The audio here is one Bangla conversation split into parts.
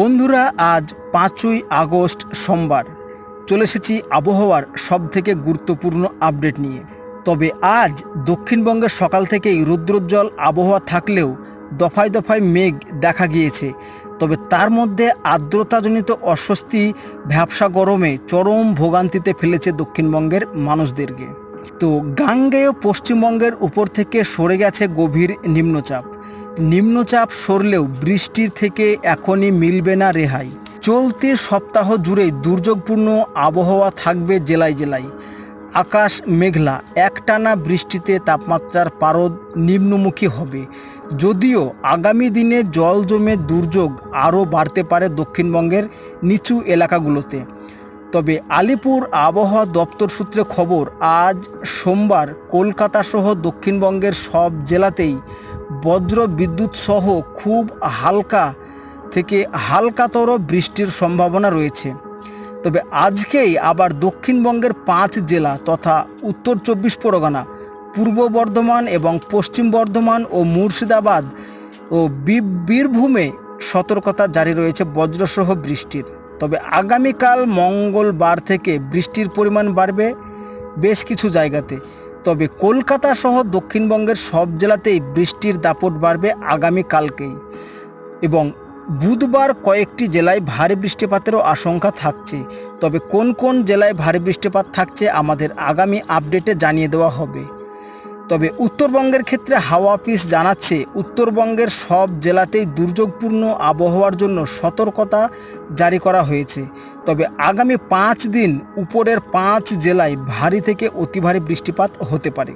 বন্ধুরা, আজ পাঁচই আগস্ট সোমবার। চলে এসেছি আবহাওয়ার সবথেকে গুরুত্বপূর্ণ আপডেট নিয়ে। তবে আজ দক্ষিণবঙ্গের সকাল থেকেই রৌদ্রোজ্জ্বল আবহাওয়া থাকলেও দফায় দফায় মেঘ দেখা গিয়েছে। তবে তার মধ্যে আর্দ্রতাজনিত অস্বস্তি, ভ্যাবসা গরমে চরম ভোগান্তিতে ফেলেছে দক্ষিণবঙ্গের মানুষদেরকে। তো গাঙ্গেয় পশ্চিমবঙ্গের উপর থেকে সরে গেছে গভীর নিম্নচাপ। নিম্নচাপ সরলেও বৃষ্টির থেকে এখনই মিলবে না রেহাই। চলতি সপ্তাহ জুড়েই দুর্যোগপূর্ণ আবহাওয়া থাকবে জেলায় জেলায়। আকাশ মেঘলা, একটানা বৃষ্টিতে তাপমাত্রার পারদ নিম্নমুখী হবে। যদিও আগামী দিনে জল জমে দুর্যোগ আরও বাড়তে পারে দক্ষিণবঙ্গের নিচু এলাকাগুলোতে। তবে আলিপুর আবহাওয়া দপ্তর সূত্রে খবর, আজ সোমবার কলকাতা সহ দক্ষিণবঙ্গের সব জেলাতেই বজ্র বিদ্যুৎ সহ খুব হালকা থেকে হালকাতর বৃষ্টির সম্ভাবনা রয়েছে। তবে আজকেই আবার দক্ষিণবঙ্গের পাঁচ জেলা তথা উত্তর চব্বিশ পরগনা, পূর্ব বর্ধমান এবং পশ্চিম বর্ধমান ও মুর্শিদাবাদ ও বীরভূমে সতর্কতা জারি রয়েছে বজ্রসহ বৃষ্টির। তবে আগামীকাল মঙ্গলবার থেকে বৃষ্টির পরিমাণ বাড়বে বেশ কিছু জায়গাতে। তবে কলকাতা সহ দক্ষিণবঙ্গের সব জেলাতেই বৃষ্টির দাপট বাড়বে আগামী কালকেই। এবং বুধবার কয়েকটি জেলায় ভারী বৃষ্টিপাতেরও আশঙ্কা থাকছে। তবে কোন কোন জেলায় ভারী বৃষ্টিপাত থাকছে আমাদের আগামী আপডেটে জানিয়ে দেওয়া হবে। তবে উত্তরবঙ্গের ক্ষেত্রে হাওয়া অফিস জানাচ্ছে, উত্তরবঙ্গের সব জেলাতেই দুর্যোগপূর্ণ আবহাওয়ার জন্য সতর্কতা জারি করা হয়েছে। তবে আগামী পাঁচ দিন উপরের পাঁচ জেলায় ভারী থেকে অতি ভারী বৃষ্টিপাত হতে পারে।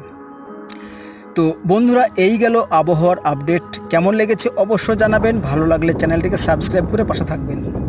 তো বন্ধুরা, এই গেল আবহাওয়ার আপডেট। কেমন লেগেছে অবশ্যই জানাবেন। ভালো লাগলে চ্যানেলটিকে সাবস্ক্রাইব করে পাশে থাকবেন।